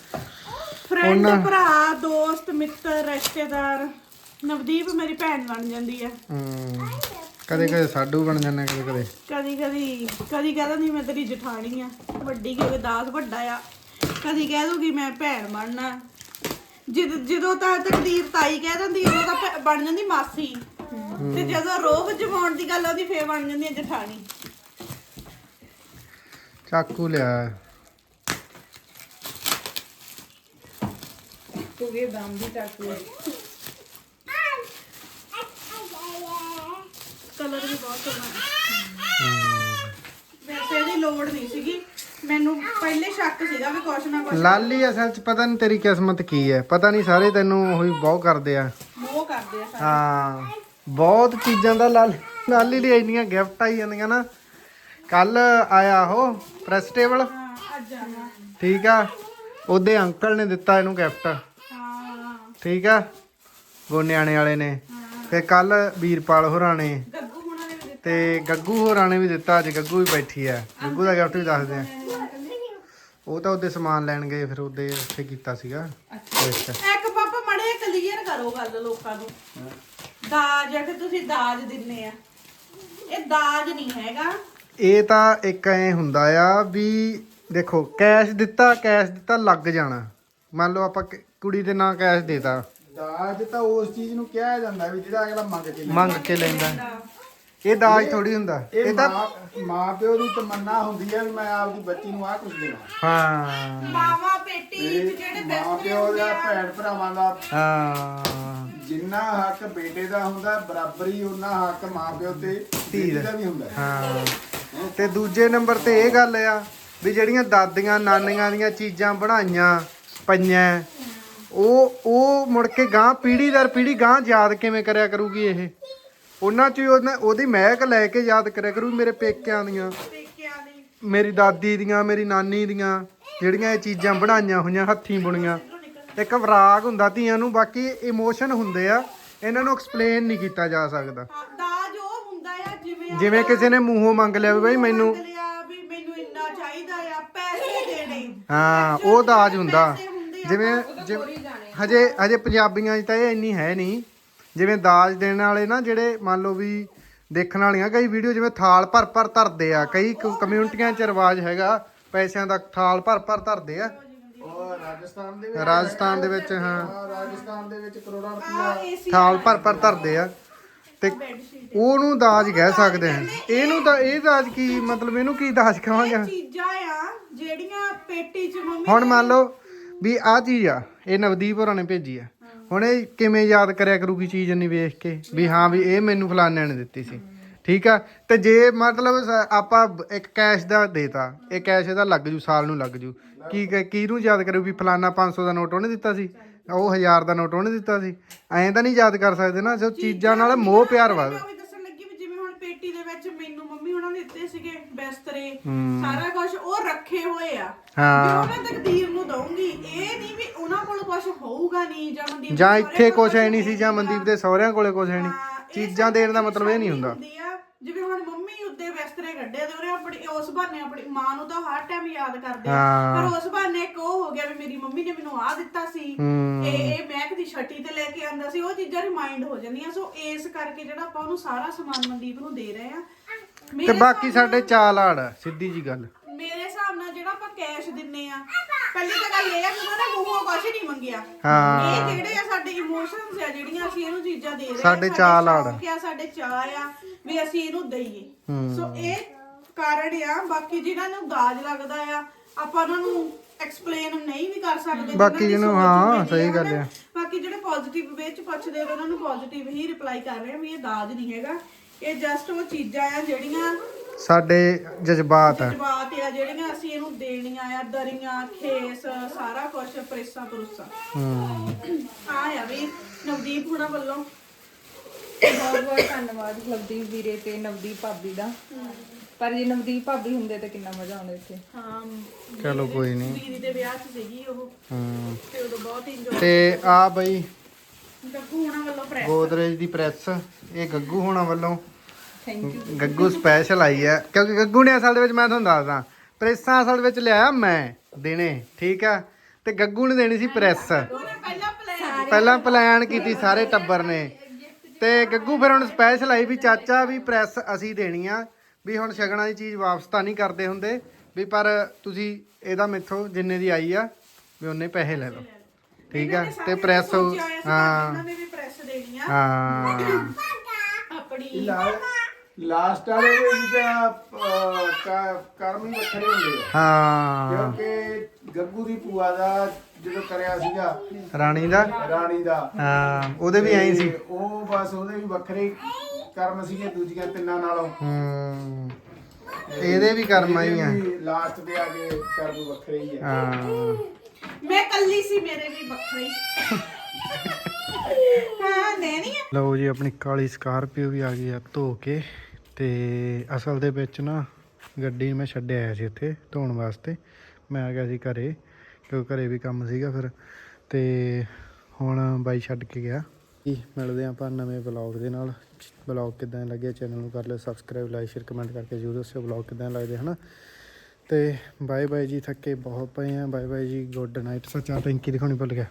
ਫਰੈਂਡ ਭਰਾ ਦੋਸਤ ਮਿੱਤਰ ਰਿਸ਼ਤੇਦਾਰ। ਨਵਦੀਪ ਮੇਰੀ ਭੈਣ ਬਣ ਜਾਂਦੀ ਆ। ਹਮ, ਕਦੇ ਕਦੇ ਸਾਡੂ ਬਣ ਜਾਂਦਾ ਕਦੇ ਕਦੇ। ਕਦੀ ਕਦੀ ਕਦੀ ਕਹਿ ਦਿੰਦੀ ਮੈਂ ਤੇਰੀ ਜਠਾਣੀ ਆ ਵੱਡੀ ਕਿਉਂਕਿ ਦਾਸ ਵੱਡਾ ਆ। ਕਦੀ ਕਹਿ ਦੂਗੀ ਮੈਂ ਭੈਣ ਬਣਨਾ। ਜਦ ਜਦੋਂ ਤਾਂ ਤਕਦੀਰ ਤਾਈ ਕਹਿ ਦਿੰਦੀ ਉਦੋਂ ਤਾਂ ਭੈ- ਬਣ ਜਾਂਦੀ ਮਾਸੀ। ਤੇ ਜਦੋਂ ਰੋਬ ਜਮਾਉਣ ਦੀ ਗੱਲ ਆਉਂਦੀ ਫੇਰ ਬਣ ਜਾਂਦੀ ਜਠਾਣੀ। ਚਾਕੂ ਲਿਆ। ਤੂੰ ਵੀ ਦੀ। ਚਾਕੂ ਕਲਰ ਵੀ ਬਹੁਤ ਸੋਹਣਾ ਹੈ। ਵੈਸੇ ਇਹਦੀ ਲੋੜ ਨਹੀਂ ਸੀਗੀ। ਮੈਨੂੰ ਪਹਿਲੇ ਸ਼ੱਕ ਸੀਗਾ ਵੀ ਕੁਛ ਨਾ ਕੁਛ ਲਾਲੀ ਅਸਲ ਚ ਪਤਾ ਨਹੀਂ ਤੇਰੀ ਕਿਸਮਤ ਕੀ ਹੈ। ਪਤਾ ਨਹੀਂ ਸਾਰੇ ਤੈਨੂੰ ਉਹੀ ਬਹੁਤ ਕਰਦੇ ਆ। ਮੋਹ ਕਰਦੇ ਆ ਸਾਰੇ। ਹਾਂ ਬਹੁਤ ਚੀਜ਼ਾਂ ਦਾ ਲਾਲ ਲਾਲੀ ਲਈ ਇੰਨੀਆਂ ਗਿਫਟ ਆਈ ਜਾਂਦੀਆਂ ਨਾ। ਕੱਲ ਆਇਆ ਉਹ ਪ੍ਰੈਸ ਟੇਬਲ। ਹਾਂ ਅੱਜ ਆਣਾ ਠੀਕ ਆ। ਉਹਦੇ ਅੰਕਲ ਨੇ ਦਿੱਤਾ ਇਹਨੂੰ ਗਿਫਟ। ਹਾਂ। ਠੀਕ ਆ। ਗੋਨਿਆਣੇ ਵਾਲੇ ਨੇ। ਤੇ ਕੱਲ ਵੀਰਪਾਲ ਹੋਰਾਂ ਨੇ ਤੇ ਗੱਗੂ ਹੋਰਾਂ ਨੇ ਵੀ ਦਿੱਤਾ ਅੱਜ ਗੱਗੂ ਵੀ ਬੈਠੀ ਆ ਗੱਗੂ ਦਾ ਗਿਫਟ ਵੀ ਦੱਸਦੇ ਆ। ਉਹ ਤਾਂ ਉਹਦੇ ਸਮਾਨ ਲੈਣ ਗਏ ਫਿਰ ਉਹਦੇ ਉੱਥੇ ਕੀਤਾ ਸੀਗਾ। ਅੱਛਾ। ਇੱਕ ਪਾਪਾ ਮੜੇ ਕਲੀਅਰ ਕਰੋ ਗੱਲ ਲੋਕਾਂ ਨੂੰ। ਦਾਜ ਆ ਕਿ ਤੁਸੀਂ ਦਾਜ ਦਿੰਨੇ ਆ। ਇਹ ਦਾਜ ਨਹੀਂ ਹੈਗਾ। ਇਹ ਤਾਂ ਇੱਕ ਐ ਹੁੰਦਾ ਆ ਵੀ ਦੇਖੋ ਕੈਸ਼ ਦਿੱਤਾ ਕੈਸ਼ ਦਿੱਤਾ ਲੱਗ ਜਾਣਾ। ਮੰਨ ਲਓ ਆਪਾਂ ਕ- ਕੁੜੀ ਦੇ ਨਾਂ ਕੈਸ਼ ਦੇਤਾ। ਦਾਜ ਤਾਂ ਉਸ ਚੀਜ਼ ਨੂੰ ਕਿਹਾ ਜਾਂਦਾ ਵੀ ਜਿਹੜਾ ਅਗਲਾ ਮੰਗ ਕੇ ਮੰਗ ਕੇ ਲੈਂਦਾ। ਇਹ ਦਾਜ ਥੋੜੀ ਹੁੰਦਾ। ਇਹ ਇਹ ਤਾਂ ਮਾਂ ਮਾਂ ਪਿਓ ਦੀ ਤਮੰਨਾ ਹੁੰਦੀ ਹੈ ਵੀ ਮੈਂ ਆਪਦੀ ਬੱਚੀ ਨੂੰ ਆਹ ਕੁਝ ਦੇਣਾ ਹਾਂ। ਮਾਵਾ ਪੇਟੀ ਚ ਜਿਹੜੇ ਮਾਂ ਪਿਓ ਦਾ ਭੈਣ ਭਰਾਵਾਂ ਦਾ ਹਾਂ। ਜਿੰਨਾ ਹੱਕ ਬੇਟੇ ਦਾ ਹੁੰਦਾ ਬਰਾਬਰੀ ਉਹਨਾਂ ਹੱਕ ਮਾਂ ਪਿਓ ਤੇ ਧੀ ਦਾ। ਵੀ ਹੁੰਦਾ। ਹਾਂ। ਤੇ ਦੂਜੇ ਨੰਬਰ ਤੇ ਇਹ ਗੱਲ ਆ ਵੀ ਜਿਹੜੀਆਂ ਦਾਦੀਆਂ ਨਾਨੀਆਂ ਦੀਆਂ ਚੀਜ਼ਾਂ ਬਣਾਈਆਂ ਪਈਆਂ ਉਹ ਉਹ ਮੁੜ ਕੇ ਗਾਂ ਪੀੜੀ ਦਰ ਪੀੜੀ ਗਾਂ ਯਾਦ ਕਿਵੇਂ ਕਰਿਆ ਕਰੂਗੀ ਇਹ? ਉਹਨਾਂ ਚ ਹੀ ਉਹਨੇ- ਉਹਦੀ ਮਹਿਕ ਲੈ ਕੇ ਯਾਦ ਕਰਿਆ ਕਰੂ ਮੇਰੇ ਪੇਕਿਆਂ ਦੀਆਂ। ਪੇਕਿਆਂ ਦੀ ਮੇਰੀ ਦਾਦੀ ਦੀਆਂ ਮੇਰੀ ਨਾਨੀ ਦੀਆਂ ਜਿਹੜੀਆਂ ਇਹ ਚੀਜ਼ਾਂ ਬਣਾਈਆਂ ਹੋਈਆਂ ਹੱਥੀਂ ਬੁਣੀਆਂ। ਇੱਕ ਵਿਰਾਗ ਹੁੰਦਾ ਧੀਆਂ ਨੂੰ ਬਾਕੀ ਇਮੋਸ਼ਨ ਹੁੰਦੇ ਆ। ਇਹਨਾਂ ਨੂੰ ਐਕਸਪਲੇਨ ਨਹੀਂ ਕੀਤਾ ਜਾ ਸਕਦਾ। ਹਾਂ, ਦਾਜ ਉਹ ਹੁੰਦਾ ਆ ਜਿਵੇਂ ਜਿਵੇਂ ਕਿਸੇ ਨੇ ਮੂੰਹੋਂ ਮੰਗ ਲਿਆ ਵੀ ਬਈ ਮੈਨੂੰ ਮੰਗ ਲਿਆ ਵੀ ਮੈਨੂੰ ਇੰਨਾ ਚਾਹੀਦਾ ਆ ਪੈਸੇ ਦੇਣੇ ਹਾਂ ਉਹ ਦਾਜ ਹੁੰਦਾ। ਜਿਵੇਂ ਜਿਵੇਂ- ਹਜੇ ਹਜੇ ਪੰਜਾਬੀਆਂ 'ਚ ਤਾਂ ਇਹ ਇੰਨੀ ਹੈ ਨਹੀਂ। ਜਿਵੇਂ ਦਾਜ ਦੇਣ ਵਾਲੇ ਨਾ ਜਿਹੜੇ ਮੰਨ ਲਓ ਵੀ ਦੇਖਣ ਵਾਲੀਆਂ ਕਈ ਵੀਡੀਓ ਜਿਵੇਂ ਥਾਲ ਭਰ ਭਰ ਧਰਦੇ ਆ ਕਈ ਕਮਿਊਨਿਟੀਆਂ 'ਚ ਰਿਵਾਜ ਹੈਗਾ ਪੈਸਿਆਂ ਦਾ ਥਾਲ ਭਰ ਭਰ ਧਰਦੇ ਆ। ਉਹ ਰਾਜਸਥਾਨ ਦੇ ਵਿੱਚ ਰਾਜਸਥਾਨ ਦੇ ਵਿੱਚ ਹਾਂ। ਰਾਜਸਥਾਨ ਦੇ ਵਿੱਚ ਕਰੋੜਾਂ ਏਸੀ ਥਾਲ ਭਰ ਭਰ ਧਰਦੇ ਆ। ਤੇ ਉਹਨੂੰ ਦਾਜ ਕਹਿ ਸਕਦੇ ਆ। ਇਹਨੂੰ ਤਾਂ ਇਹ ਦਾਜ ਕੀ ਮਤਲਬ ਇਹਨੂੰ ਕੀ ਦਾਜ ਕਹਾਂਗੇ ਚੀਜ਼ਾਂ ਆ ਜਿਹੜੀਆਂ ਪੇਟੀ ਚ ਮੰਮੀ ਹੁਣ ਮੰਨ ਲਓ ਵੀ ਆਹ ਚੀਜ਼ ਆ ਇਹ ਨਵਦੀਪ ਹੋਰਾਂ ਨੇ ਭੇਜੀ ਆ। ਹੁਣ ਇਹ ਕਿਵੇਂ ਯਾਦ ਕਰਿਆ ਕਰੂਗੀ ਚੀਜ਼ ਨਹੀਂ ਵੇਖ ਕੇ? ਵੀ ਹਾਂ ਵੀ ਇਹ ਮੈਨੂੰ ਫਲਾਨਿਆਂ ਨੇ ਦਿੱਤੀ ਸੀ। ਠੀਕ ਆ? ਤੇ ਜੇ ਮਤਲਬ ਸ- ਆਪਾਂ ਇੱਕ ਕੈਸ਼ ਦਾ ਦੇਤਾ, ਇਹ ਕੈਸ਼ ਇਹਦਾ ਲੱਗ ਜੂ, ਸਾਲ ਨੂੰ ਲੱਗ ਜੂ। ਕੀ ਕਿਹਨੂੰ ਯਾਦ ਕਰੂ ਵੀ ਫਲਾਨਾ 500 ਦਾ ਨੋਟ ਉਹਨੇ ਦਿੱਤਾ ਸੀ? ਉਹ 1000 ਦਾ ਨੋਟ ਉਹਨੇ ਦਿੱਤਾ ਸੀ। ਐਂ ਤਾਂ ਨਹੀਂ ਯਾਦ ਕਰ ਸਕਦੇ ਨਾ ਸੋ ਚੀਜ਼ਾਂ ਨਾਲ ਮੋਹ ਪਿਆਰ ਵੱਧ ਮੈਂ ਉਹੀ ਦੱਸਣ ਲੱਗੀ ਵੀ ਜਿਵੇਂ ਹੁਣ ਪੇਟੀ ਦੇ ਵਿੱਚ ਮੈਨੂੰ ਮੰਮੀ ਦਿੱਤੇ ਸੀਗੇ ਬਿਸਤਰੇ ਸਾਰਾ ਕੁਝ ਉਹ ਰੱਖੇ ਹੋਏ ਆ। ਹਾਂ। ਵੀ ਉਹ ਮੈਂ ਤਕਦੀਰ ਨੂੰ ਦਊਂਗੀ। ਇਹ ਨਹੀਂ ਵੀ ਉਹਨਾਂ ਕੋਲ ਕੁਝ ਹੋਊਗਾ ਨਹੀਂ ਜਾਂ ਮਨਦੀਪ ਦੇ ਜਾਂ ਇੱਥੇ ਕੋਲ ਕੁਛ ਹੈ ਨਹੀਂ ਸੀ ਜਾਂ। ਮਨਦੀਪ ਦੇ ਸਹੁਰਿਆਂ ਕੋਲੇ ਕੁਛ ਹੈ ਨਹੀਂ। ਹਾਂ, ਇਹ ਚੀਜ਼ਾਂ ਦੇਣ ਦਾ ਮਤਲਬ ਇਹ ਨਹੀਂ ਹੁੰਦਾ। ਹੁੰਦੀ ਆ, ਜਿਵੇਂ ਹੁਣ ਮੰਮੀ ਉੱਤੇ ਬਿਸਤਰੇ ਕੱਢੇ ਤੇ ਉਹਨੇ ਆਪਣੀ ਉਸ ਬਹਾਨੇ ਆਪਣੀ ਮਾਂ ਨੂੰ ਤਾਂ ਹਰ ਟਾਈਮ ਯਾਦ ਕਰਦੇ ਆ। ਹਾਂ। ਪਰ ਉਸ ਬਹਾਨੇ ਇੱਕ ਉਹ ਹੋ ਗਿਆ ਵੀ ਮੇਰੀ ਮੰਮੀ ਨੇ ਮੈਨੂੰ ਆਹ ਦਿੱਤਾ ਸੀ। ਹੂੰ। ਇਹ ਇਹ ਮਹਿਕ ਦੀ ਛੱਟੀ ਤੇ ਲੈ ਕੇ ਆਂਦਾ ਸੀ। ਉਹ ਚੀਜ਼ਾਂ ਰਿਮਾਈਂਡ ਹੋ ਜਾਂਦੀਆਂ। ਸੋ ਇਸ ਕਰਕੇ ਜਿਹੜਾ ਆਪਾਂ ਉਹਨੂੰ ਸਾਰਾ ਸਮਾਨ ਮਨਦੀਪ ਨੂੰ ਦੇ ਰਹੇ ਆ ਤੇ ਬਾਕੀ ਸਾਡੇ ਚਾਲ ਆੜ ਆ, ਸਿੱਧੀ ਜੀ ਗੱਲ ਮੇਰੇ ਹਿਸਾਬ ਨਾਲ ਜਿਹੜਾ ਆਪਾਂ ਕੈਸ਼ ਦਿੰਨੇ ਆ ਪਹਿਲੀ ਤਾਂ ਗੱਲ ਇਹ ਆ ਕਿ ਉਹਨਾਂ ਨੇ ਮੂੰਹੋਂ ਕੁਝ ਨਹੀਂ ਮੰਗਿਆ ਹਾਂ। ਇਹ ਜਿਹੜੇ ਆ ਸਾਡੇ ਇਮੋਸ਼ਨਸ ਆ ਜਿਹੜੀਆਂ ਅਸੀਂ ਇਹਨੂੰ ਚੀਜ਼ਾਂ ਦੇ ਰਹੇ ਆ ਸਾਡੇ ਚਾਅ ਆੜ। ਸ਼ੌਕ ਆ ਸਾਡੇ ਚਾਹ ਆ ਵੀ ਅਸੀਂ ਇਹਨੂੰ ਦਈਏ ਸੋ ਇਹ ਕਾਰਨ ਆ ਬਾਕੀ ਜਿਨ੍ਹਾਂ ਨੂੰ ਦਾਜ ਲੱਗਦਾ ਆ ਆਪਾਂ ਉਹਨਾਂ ਨੂੰ ਐਕਸਪਲੇਨ ਨਹੀਂ ਵੀ ਕਰ ਸਕਦੇ ਬਾਕੀ ਦੀ ਜਿਹਨੂੰ- ਸੋਚ ਹਾਂ, ਹੁੰਦੀ ਸਹੀ ਗੱਲ ਹਨਾ। ਆ। ਬਾਕੀ ਜਿਹੜੇ ਪੋਜ਼ਿਟਿਵ ਵੇ ਚ ਪੁੱਛਦੇ ਆ ਉਹਨਾਂ ਨੂੰ ਪੋਜ਼ਿਟਿਵ ਹੀ ਰਿਪਲਾਈ ਕਰ ਰਹੇ ਆ ਵੀ ਇਹ ਦਾਜ ਨਹੀਂ ਹੈਗਾ ਇਹ ਜਸਟ ਉਹ ਚੀਜ਼ਾਂ ਆ ਜਿਹੜੀਆਂ ਸਾਡੇ ਜਜ਼ਬਾਤ ਆ। ਜਜ਼ਬਾਤ ਆ ਜਿਹੜੀਆਂ ਅਸੀਂ ਇਹਨੂੰ ਦੇਣੀਆਂ ਆ ਦਰੀਆਂ ਖੇਸ ਸਾਰਾ ਕੁਝ ਪ੍ਰੇਸਾਂ ਪਰੂਸਾਂ ਹੂੰ। ਆ ਆ ਵੀ ਨਵਦੀਪ ਹੁਣਾਂ ਵੱਲੋਂ। ਬਹੁਤ ਬਹੁਤ ਧੰਨਵਾਦ ਨਵਦੀਪ ਵੀਰੇ ਤੇ ਨਵਦੀਪ ਭਾਬੀ ਦਾ। ਪਰ ਜੇ ਨਵਦੀਪ ਭਾਬੀ ਹੁੰਦੇ ਤਾਂ ਕਿੰਨਾ ਮਜ਼ਾ ਆਉਂਦਾ ਇੱਥੇ। ਹਾਂ ਚਲੋ ਕੋਈ ਨਹੀਂ। ਦੀਦੀ ਦੇ ਵਿਆਹ 'ਚ ਸੀਗੀ ਉਹ। ਹੂੰ। ਤੇ ਉਦੋਂ ਬਹੁਤ ਇੰਜੋਏ ਤੇ ਆ ਬਈ ਗੱਗੂ ਹੁਣਾਂ ਵੱਲੋਂ ਪ੍ਰੈਸ ਗੋਦਰੇਜ ਦੀ ਪ੍ਰੈਸ ਇਹ ਗੱਗੂ ਹੋਣਾ ਵੱਲੋਂ। ਗੱਗੂ ਸਪੈਸ਼ਲ ਆਈ ਹੈ। ਕਿਉਂਕਿ ਗੱਗੂ ਨੇ ਅਸਲ ਦੇ ਵਿੱਚ ਮੈਂ ਤੁਹਾਨੂੰ ਦੱਸਦਾ ਪ੍ਰੈਸਾਂ ਅਸਲ ਵਿੱਚ ਲਿਆਇਆ ਮੈਂ ਦੇਣੇ ਠੀਕ ਆ? ਤੇ ਗੱਗੂ ਨੇ ਦੇਣੀ ਸੀ ਪ੍ਰੈਸ ਉਹਨੇ ਪਹਿਲਾਂ ਪਲਾਨ ਪਹਿਲਾਂ ਪਲਾਨ ਕੀਤੀ ਸਾਰੇ ਟੱਬਰ ਨੇ। ਤੇ ਗੱਗੂ ਫਿਰ ਹੁਣ ਸਪੈਸ਼ਲ ਆਈ ਵੀ ਚਾਚਾ ਵੀ ਪ੍ਰੈਸ ਅਸੀਂ ਦੇਣੀ ਆ ਵੀ ਹੁਣ ਸ਼ਗਨਾਂ ਦੀ ਚੀਜ਼ ਵਾਪਸ ਤਾਂ ਨਹੀਂ ਕਰਦੇ ਹੁੰਦੇ ਵੀ ਪਰ ਤੁਸੀਂ ਇਹਦਾ ਮੈਥੋਂ ਜਿੰਨੇ ਦੀ ਆਈ ਆ ਵੀ ਉਹਨੇ ਪੈਸੇ ਲੈ ਲਓ। ਠੀਕ ਆ? ਤੇ ਪ੍ਰੈਸ ਹਾਂ। ਉਹਨਾਂ ਨੇ ਵੀ ਪ੍ਰੈਸ ਦੇਣੀ ਆ। ਹਾਂ। ਆਪਣੀ। ਲਾਸਟ ਵਾਲੇ ਦੇ ਵਿੱਚ ਤਾਂ, ਕਰਮ ਹੀ ਵੱਖਰੇ ਹੁੰਦੇ ਆ। ਹਾਂ। ਕਿਉਂਕਿ ਗੱਗੂ ਦੀ ਭੂਆ ਦਾ ਜਦੋਂ ਕਰਿਆ ਸੀਗਾ ਰਾਣੀ ਦਾ? ਰਾਣੀ ਦਾ। ਹਾਂ ਉਹਦੇ ਵੀ ਐਂ ਸੀ। ਉਹ ਬਸ ਉਹਦੇ ਵੀ ਵੱਖਰੇ ਕਰਮ ਸੀਗੇ ਦੂਜੀਆਂ ਤਿੰਨਾਂ ਨਾਲੋਂ। ਹੂੰ। ਇਹਦੇ ਵੀ ਕਰਮ ਆਈ ਆ। ਲਾਸਟ ਤੇ ਆ ਕੇ ਕਰਮ ਵੱਖਰੇ ਹੀ ਆ। ਹਾਂ। ਮੈਂ ਕੱਲੀ ਸੀ, ਮੇਰੇ ਵੀ ਵੱਖਰੇ। ਹਾਂ ਨੇ ਨਹੀਂ ਲਓ ਜੀ, ਆਪਣੀ ਕਾਲੀ ਸਕਾਰਪੀਓ ਵੀ ਆ ਗਈ ਆ ਧੋ ਕੇ। ਤੇ ਅਸਲ ਦੇ ਵਿੱਚ ਨਾ ਗੱਡੀ ਮੈਂ ਛੱਡਿਆ ਆਇਆ ਸੀ ਇੱਥੇ ਧੋਣ ਵਾਸਤੇ। ਮੈਂ ਆ ਗਿਆ ਸੀ ਘਰੇ ਕਿਉਂਕਿ ਘਰੇ ਵੀ ਕੰਮ ਸੀਗਾ ਫਿਰ। ਤੇ ਹੁਣ ਬਾਈ ਛੱਡ ਕੇ ਗਿਆ। ਜੀ, ਮਿਲਦੇ ਹਾਂ ਆਪਾਂ ਨਵੇਂ ਵਲੌਗ ਦੇ ਨਾਲ। ਵਲੌਗ ਕਿਦਾਂ ਲੱਗਿਆ ਚੈਨਲ ਨੂੰ ਕਰ ਲਿਓ ਸਬਸਕ੍ਰਾਈਬ ਲਾਈਕ ਸ਼ੇਅਰ ਕਮੈਂਟ ਕਰਕੇ ਜ਼ਰੂਰ ਦੱਸਿਓ ਵਲੌਗ ਕਿਦਾਂ ਲੱਗਦੇ, ਹਨਾ? ਤੇ ਬਾਏ ਬਾਏ ਜੀ, ਥੱਕੇ ਬਹੁਤ ਪਏ ਆ। ਬਾਏ ਬਾਏ ਜੀ, ਗੁੱਡ ਨਾਈਟ। ਸੱਚਾ ਟੈਂਕੀ ਦਿਖਾਉਣੀ ਭੁੱਲ ਗਿਆ।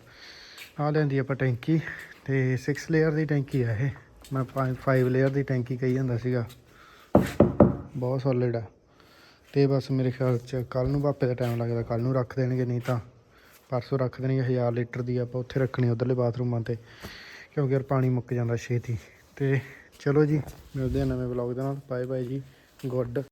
ਆ ਲੈਂਦੀ ਆਪਾਂ ਟੈਂਕੀ ਤੇ 6 ਲੇਅਰ ਦੀ ਟੈਂਕੀ ਆ ਇਹ। ਮੈਂ 5 ਲੇਅਰ ਦੀ ਟੈਂਕੀ ਕਹੀ ਜਾਂਦਾ ਸੀਗਾ। ਬਹੁਤ ਸੋਲਿਡ ਆ। ਤੇ ਬਸ ਮੇਰੇ ਖਿਆਲ ਚ ਕੱਲ ਨੂੰ ਭਾਪੇ ਦਾ ਟਾਈਮ ਲੱਗਦਾ। ਕੱਲ ਨੂੰ ਰੱਖ ਦੇਣਗੇ, ਨਹੀਂ ਤਾਂ ਪਰਸੋਂ ਰੱਖ ਦੇਣਗੇ 1000 ਲੀਟਰ ਦੀ ਆਪਾਂ ਉੱਥੇ ਰੱਖਣੀ ਉਧਰਲੇ ਬਾਥਰੂਮਾਂ ਤੇ, ਕਿਉਂਕਿ ਯਾਰ ਪਾਣੀ ਮੁੱਕ ਜਾਂਦਾ ਛੇਤੀ। ਤੇ ਚਲੋ ਜੀ, ਮਿਲਦੇ ਆ ਨਵੇਂ ਵਲੌਗ ਦੇ ਨਾਲ। ਬਾਏ ਬਾਏ ਜੀ, ਗੁੱਡ।